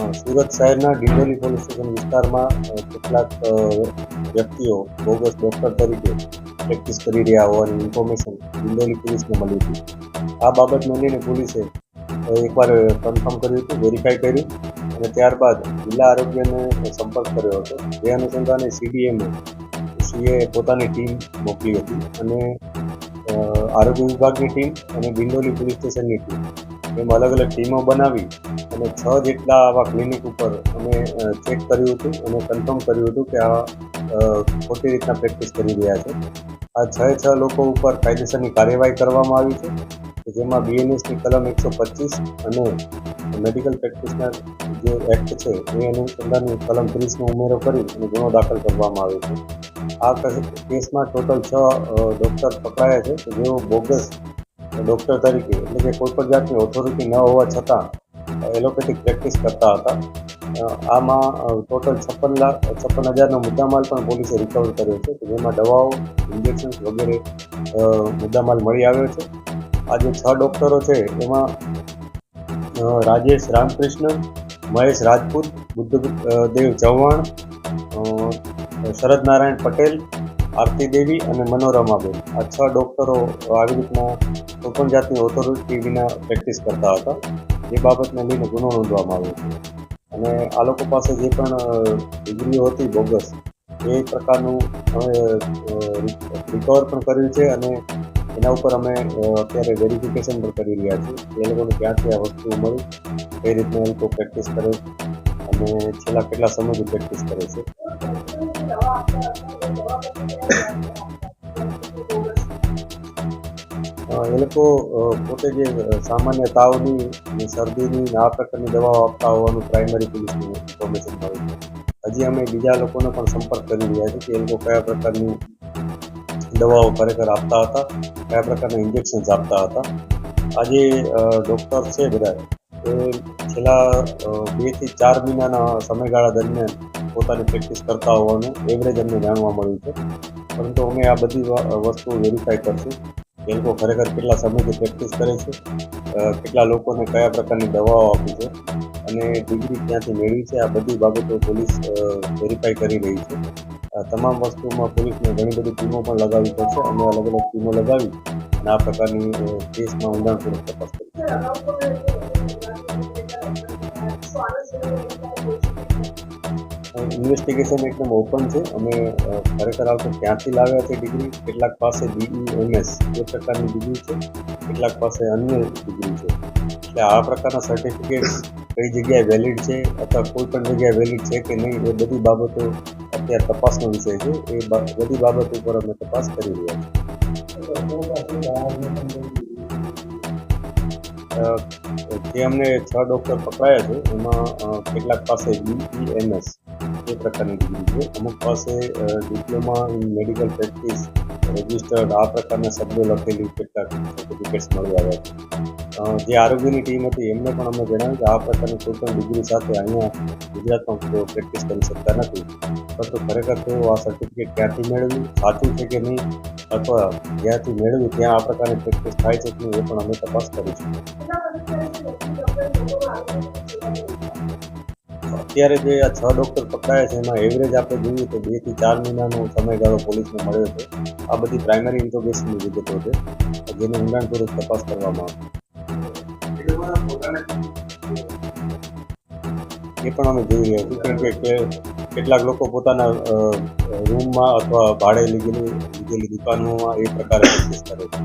સુરત શહેરના Dindoli police station વિસ્તારમાં કેટલાક વ્યક્તિઓ બોગસ ડોક્ટર તરીકે પ્રેક્ટિસ કરી રહ્યા હોવાની ઇન્ફોર્મેશન ડિંડોલી પોલીસને મળી હતી. આ બાબત લઈને પોલીસે એકવાર કન્ફર્મ કર્યું હતું, વેરીફાઈ કર્યું અને ત્યારબાદ જિલ્લા આરોગ્યને સંપર્ક કર્યો હતો. જે અનુસંધાને સીડીએમએ સીએ પોતાની ટીમ મોકલી હતી અને આરોગ્ય વિભાગની ટીમ અને ડિંડોલી પોલીસ સ્ટેશનની ટીમ એમ અલગ અલગ ટીમો બનાવી અને છ જેટલા આવા ક્લિનિક ઉપર અમે ચેક કર્યું હતું, અને કન્ફર્મ કર્યું હતું કે આ ખોટી રીતના પ્રેક્ટિસ કરી રહ્યા છે. આ છ છ લોકો ઉપર કાયદેસરની કાર્યવાહી કરવામાં આવી છે જેમાં બીએનએસની કલમ એકસો પચીસ અને મેડિકલ પ્રેક્ટિસના જે એક્ટ છે, એ અનુસંધાનની કલમ ત્રીસનો ઉમેરો કરી અને ગુનો દાખલ કરવામાં આવ્યો છે. આ કસ- કેસમાં ટોટલ છ ડૉક્ટર પકડાયા છે, જેઓ બોગસ ડૉક્ટર તરીકે, એટલે કે કોઈ પણ જાતની ઓથોરિટી ન હોવા છતાં એલોપેથિક પ્રેક્ટિસ કરતા હતા. આમાં ટોટલ છપ્પન લાખ, છપ્પન હજારનો મુદ્દામાલ પણ પોલીસે રિકવર કર્યો છે. કે જેમાં દવાઓ ઇન્જેક્શન્સ વગેરે મુદ્દામાલ મળી આવ્યો છે. આ જે છ ડૉક્ટરો છે, એમાં રાજેશ રામકૃષ્ણ, મહેશ રાજપૂત બુદ્ધ દેવ ચૌહાણ શરદ નારાયણ પટેલ, આરતી દેવી અને મનોરમાબેન આ છ ડૉક્ટરો આવી રીતના કોઈપણ જાતની ઓથોરિટી વિના પ્રેક્ટિસ કરતા હતા. એ બાબતને લઈને ગુનો નોંધવામાં આવ્યો છે. અને આ લોકો પાસે જે પણ ડિગ્રીઓ હતી બોગસ, એ પ્રકારનું અમે રિકવર પણ કર્યું છે અને એના ઉપર અમે અત્યારે વેરિફિકેશન પણ કરી રહ્યા છીએ. એ લોકોને ક્યાંથી આ વસ્તુ મળી, કઈ રીતના એ લોકો પ્રેક્ટિસ કરે અને છેલ્લા કેટલા સમયથી પ્રેક્ટિસ કરે છે. એ લોકો પોતે જે સામાન્ય તાવની શરદીની આ પ્રકારની દવાઓ આપતા હોવાનું પ્રાઇમરી પોલીસને ઇન્ફોર્મેશન મળી છે. હજી અમે બીજા લોકોનો પણ સંપર્ક કરી રહ્યા છીએ કે એ લોકો કયા પ્રકારની દવાઓ ખરેખર આપતા હતા, કયા પ્રકારના ઇન્જેક્શન્સ આપતા હતા. આજે ડૉક્ટર છે બધા. એ છેલ્લા બેથી ચાર મહિનાના સમયગાળા દરમિયાન પોતાની પ્રેક્ટિસ કરતા હોવાનું એવરેજ અમને જાણવા મળ્યું છે. પરંતુ અમે આ બધી વસ્તુ વેરીફાઈ કરશું. એ લોકો ખરેખર કેટલા સમયથી પ્રેક્ટિસ કરે છે કેટલા લોકોને કયા પ્રકારની દવાઓ આપી છે અને ડિગ્રી ક્યાંથી મેળવી છે, આ બધી બાબતો પોલીસ વેરીફાઈ કરી રહી છે. આ તમામ વસ્તુમાં પોલીસને ઘણી બધી ટીમો પણ લગાવવી પડશે અને અલગ અલગ ટીમો લગાવી અને આ પ્રકારની કેસમાં ઊંડાણપૂર્વક તપાસ કરી. ઇન્વેસ્ટિગેશન એકદમ ઓપન છે. અમે ખરેખર આવતો ક્યાંથી લાવ્યા છે ડિગ્રી કેટલાક પાસે બીઈએમએસ એ પ્રકારની ડિગ્રી છે, કેટલાક પાસે અન્ય ડિગ્રી છે. એટલે આ પ્રકારના સર્ટિફિકેટ કઈ જગ્યાએ વેલિડ છે અથવા કોઈ પણ જગ્યાએ વેલિડ છે કે નહીં, એ બધી બાબતો અત્યારે તપાસનો વિષય છે. એ બધી બાબત ઉપર અમે તપાસ કરી રહ્યા છીએ. જે અમને છ ડૉક્ટર પકડાયા છે, એમાં કેટલાક પાસે બીઈએમએસ એ પ્રકારની ડિગ્રી છે અમુક પાસે diploma in medical practice registered આ પ્રકારના શબ્દો લખેલી કેટલાક સર્ટિફિકેટ્સ મળી આવ્યા છે જે આરોગ્યની ટીમ હતી એમને પણ અમે જણાવ્યું કે આ પ્રકારની કોઈ પણ ડિગ્રી સાથે અહીંયા ગુજરાતમાં તેઓ પ્રેક્ટિસ કરી શકતા નથી પરંતુ ખરેખર તેઓ આ સર્ટિફિકેટ ક્યાંથી મેળવ્યું સાચું છે કે નહીં અથવા જ્યાંથી મેળવ્યું ત્યાં આ પ્રકારની પ્રેક્ટિસ થાય છે નહીં પણ અમે તપાસ કરીશું અત્યારે જે આ છ ડૉક્ટર પકડાયા છે, એમાં એવરેજ આપણે જોઈએ તો બેથી ચાર મહિનાનો સમયગાળો પોલીસને મળ્યો છે. આ બધી પ્રાઇમરી ઇન્ટ્રોગેશનની વિગતો છે. જેની ઊંડાણપૂર્વક તપાસ કરવામાં આવશે. એ પણ અમે જોઈ રહ્યા છીએ, કારણ કે કેટલાક લોકો પોતાના રૂમમાં અથવા ભાડે લીધેલી લીધેલી દુકાનોમાં એ પ્રકારે પ્રેક્ટિસ કરે છે.